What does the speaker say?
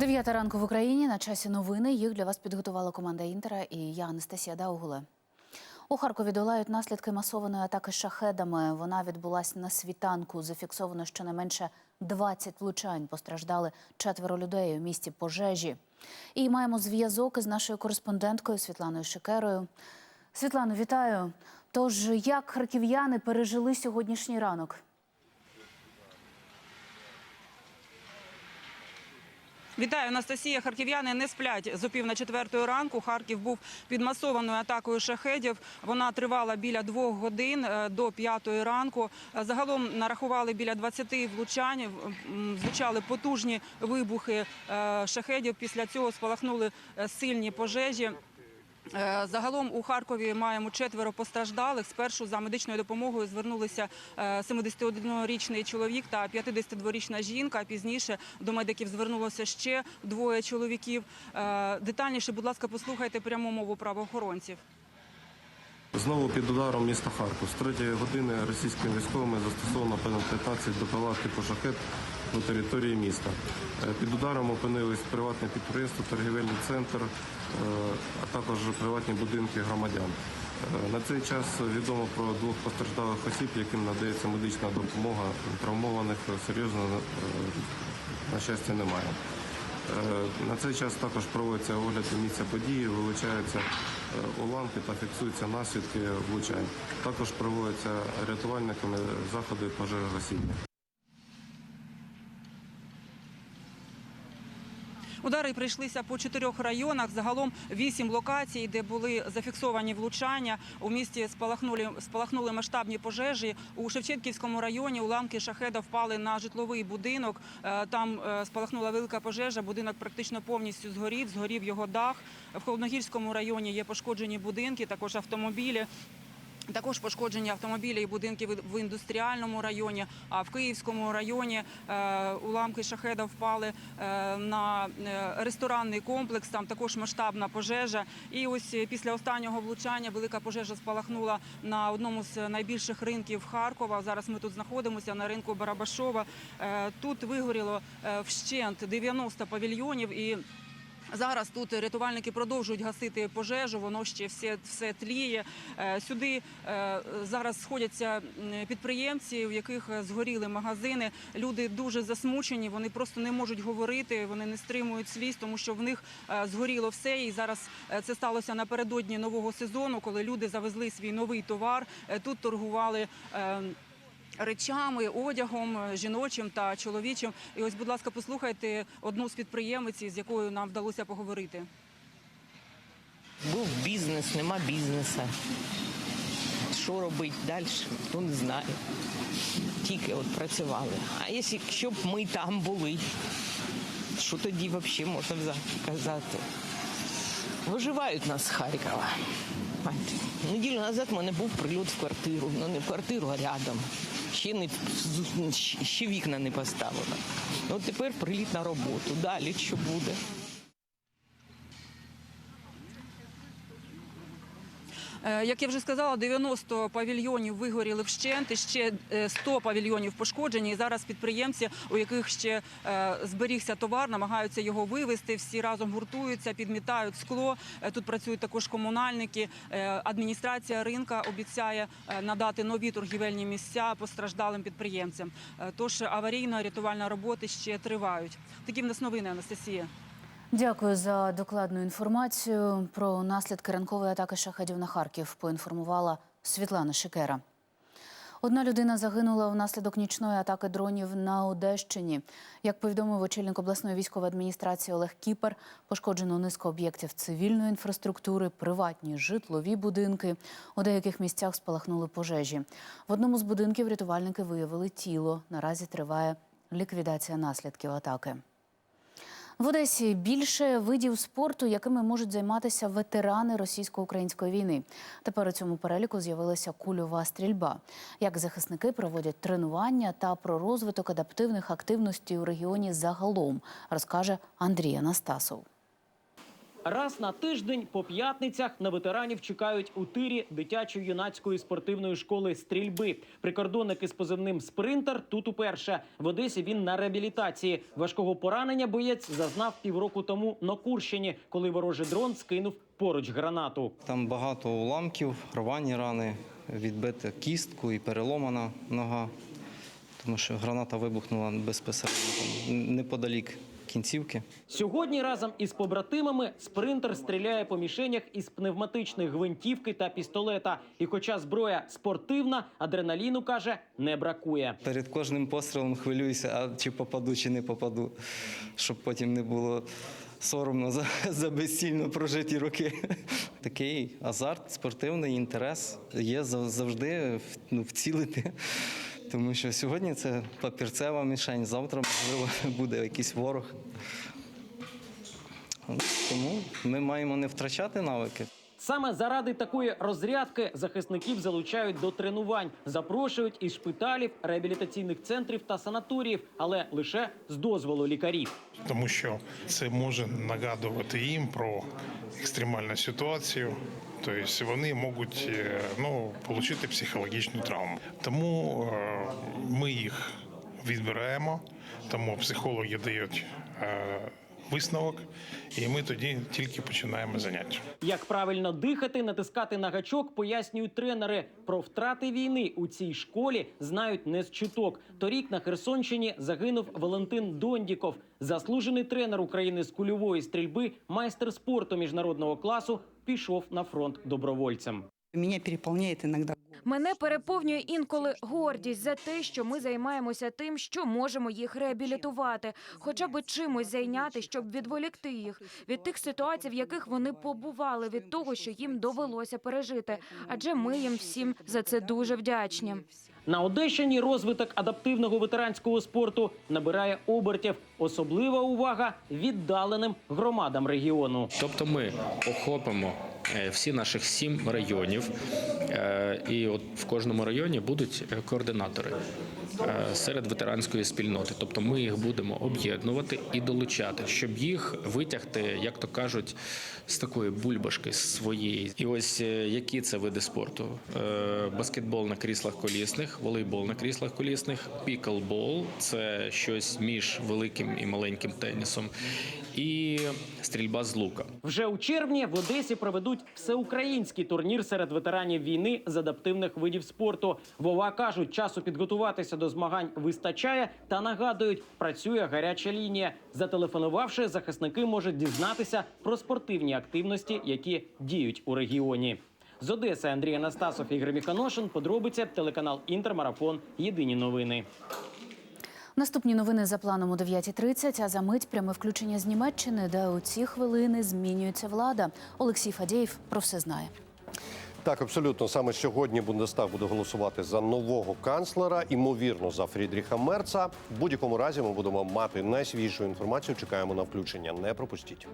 Дев'ята ранку в Україні на часі новини. Їх для вас підготувала команда Інтера і я Анастасія Даугуле. У Харкові долають наслідки масованої атаки шахедами. Вона відбулася на світанку. Зафіксовано щонайменше 20 влучань. Постраждали четверо людей у місті пожежі. І маємо зв'язок із нашою кореспонденткою Світланою Шикерою. Світлано, вітаю. Тож як харків'яни пережили сьогоднішній ранок? Вітаю, Анастасія. Харків'яни не сплять з опів на четвертої ранку. Харків був під масованою атакою шахедів. Вона тривала біля двох годин е, до п'ятої ранку. Е, Загалом нарахували біля 20 влучань. Звучали потужні вибухи е, шахедів. Після цього спалахнули сильні пожежі. Е, Загалом у Харкові маємо четверо постраждалих. Спершу за медичною допомогою звернулися е, 71-річний чоловік та 52-річна жінка. Пізніше до медиків звернулося ще двоє чоловіків. Е, Детальніше, будь ласка, послухайте пряму мову правоохоронців. Знову під ударом міста Харків. З третьої години російськими військовими застосовано понад 15 БПЛА типу «Шахет» на території міста. Е, Під ударом опинились приватне підприємство, торгівельний центр, е, а також приватні будинки громадян. Е, На цей час відомо про двох постраждалих осіб, яким надається медична допомога. Травмованих серйозно, на щастя, немає. На цей час також проводиться огляд місця події, вилучаються уламки та фіксуються наслідки влучань. Також проводяться рятувальниками заходи пожежогасіння. Удари прийшлися по чотирьох районах. Загалом вісім локацій, де були зафіксовані влучання. У місті спалахнули, спалахнули масштабні пожежі. У Шевченківському районі уламки шахеда впали на житловий будинок. Е, Там е, спалахнула велика пожежа. Будинок практично повністю згорів. Згорів його дах. В Холодногірському районі є пошкоджені будинки, також автомобілі. Також пошкоджені автомобілі і будинки в- індустріальному районі. А в Київському районі е, уламки шахеда впали е, на е, ресторанний комплекс. Там також масштабна пожежа. І ось після останнього влучання велика пожежа спалахнула на одному з найбільших ринків Харкова. Зараз ми тут знаходимося на ринку Барабашова. Тут вигоріло вщент 90 павільйонів і. Зараз тут рятувальники продовжують гасити пожежу, воно ще все, все тліє. Е, Сюди е, зараз сходяться підприємці, у яких е, згоріли магазини. Люди дуже засмучені, вони просто не можуть говорити, вони не стримують сліз, тому що в них згоріло все. І зараз це сталося напередодні нового сезону, коли люди завезли свій новий товар. Тут торгували. Речами, одягом е, жіночим та чоловічим. І ось, будь ласка, послухайте одну з підприємиць, з якою нам вдалося поговорити. Був бізнес, нема бізнесу. Що робити далі, ніхто не знає. Тільки от працювали. А якщо б ми там були, що тоді взагалі можна казати? Виживають нас з Харкова. Неділю назад в мене був прильот в квартиру. Ну не в квартиру, а рядом. Ще, не, ще вікна не поставила. Ну тепер приліт на роботу. Далі що буде? Як я вже сказала, 90 павільйонів вигоріли вщент, ще е, 100 павільйонів пошкоджені. І зараз підприємці, у яких ще е, зберігся товар, намагаються його вивезти. Всі разом гуртуються, підмітають скло. Е, Тут працюють також комунальники. Е, Адміністрація ринка обіцяє е, надати нові торгівельні місця постраждалим підприємцям. Е, Тож аварійно-рятувальні роботи ще тривають. Такі в нас новини, Анастасія. Дякую за докладну інформацію. Про наслідки ранкової атаки шахедів на Харків поінформувала Світлана Шикера. Одна людина загинула внаслідок нічної атаки дронів на Одещині. Як повідомив очільник обласної військової адміністрації Олег Кіпер, пошкоджено низку об'єктів цивільної інфраструктури, приватні житлові будинки. У деяких місцях спалахнули пожежі. В одному з будинків рятувальники виявили тіло. Наразі триває ліквідація наслідків атаки. В Одесі більше видів спорту, якими можуть займатися ветерани російсько-української війни. Тепер у цьому переліку з'явилася кульова стрільба. Як захисники проводять тренування та про розвиток адаптивних активностей у регіоні загалом, розкаже Андрій Анастасов. Раз на тиждень по п'ятницях на ветеранів чекають у тирі дитячо-юнацької спортивної школи стрільби. Прикордонник із позивним спринтер тут уперше. В Одесі він на реабілітації. Важкого поранення боєць зазнав півроку тому на Курщині, коли ворожий дрон скинув поруч гранату. Там багато уламків, рвані рани, відбита кістку і переломана нога, тому що граната вибухнула безпосередньо неподалік кінцівки. Сьогодні разом із побратимами спринтер стріляє по мішенях із пневматичних гвинтівки та пістолета. І хоча зброя спортивна, адреналіну каже, не бракує. Перед кожним пострілом хвилююся, а чи попаду, чи не попаду, щоб потім не було соромно за, за безцільно прожиті роки. Такий азарт, спортивний інтерес є зав- завжди ну, вцілити. Тому що сьогодні це папірцева мішень, завтра, можливо, буде якийсь ворог. Тому ми маємо не втрачати навики. Саме заради такої розрядки захисників залучають до тренувань, запрошують із шпиталів, реабілітаційних центрів та санаторіїв, але лише з дозволу лікарів. тому що це може нагадувати їм про екстремальну ситуацію. Тобто вони можуть е, ну, отримати психологічну травму. Тому е, ми їх відбираємо, тому психологи дають е, висновок, і ми тоді тільки починаємо заняття. Як правильно дихати, натискати на гачок, пояснюють тренери. Про втрати війни у цій школі знають не з чуток. Торік на Херсонщині загинув Валентин Дондіков, заслужений тренер України з кульової стрільби, майстер спорту міжнародного класу. Пішов на фронт добровольцем. Меня переполняет иногда Мене переповнює інколи гордість за те, що ми займаємося тим, що можемо їх реабілітувати, хоча б чимось зайняти, щоб відволікти їх від тих ситуацій, в яких вони побували, від того, що їм довелося пережити. Адже ми їм всім за це дуже вдячні. На Одещині розвиток адаптивного ветеранського спорту набирає обертів. Особлива увага віддаленим громадам регіону. Тобто ми охопимо всі наших сім районів, е, і от в кожному районі будуть е, координатори е, серед ветеранської спільноти. Тобто ми їх будемо об'єднувати і долучати, щоб їх витягти, як то кажуть, з такої бульбашки своєї. І ось е, які це види спорту: Е, баскетбол на кріслах колісних, волейбол на кріслах колісних, піклбол це щось між великим і маленьким тенісом, і стрільба з лука. Вже у червні в Одесі проведуть всеукраїнський турнір серед ветеранів війни з адаптивних видів спорту. Вова кажуть, часу підготуватися до змагань вистачає та нагадують, працює гаряча лінія. Зателефонувавши, захисники можуть дізнатися про спортивні активності, які діють у регіоні. З Одеси Андрій Анастасов Ігор Міханошин. Подробиці телеканал Інтермарафон. Єдині новини. Наступні новини за планом о 9.30, а за мить пряме включення з Німеччини, де у ці хвилини змінюється влада. Олексій Фадєєв про все знає. Так, абсолютно. Саме сьогодні Бундестаг буде голосувати за нового канцлера, імовірно, за Фрідріха Мерца. В будь-якому разі ми будемо мати найсвіжу інформацію. Чекаємо на включення. Не пропустіть.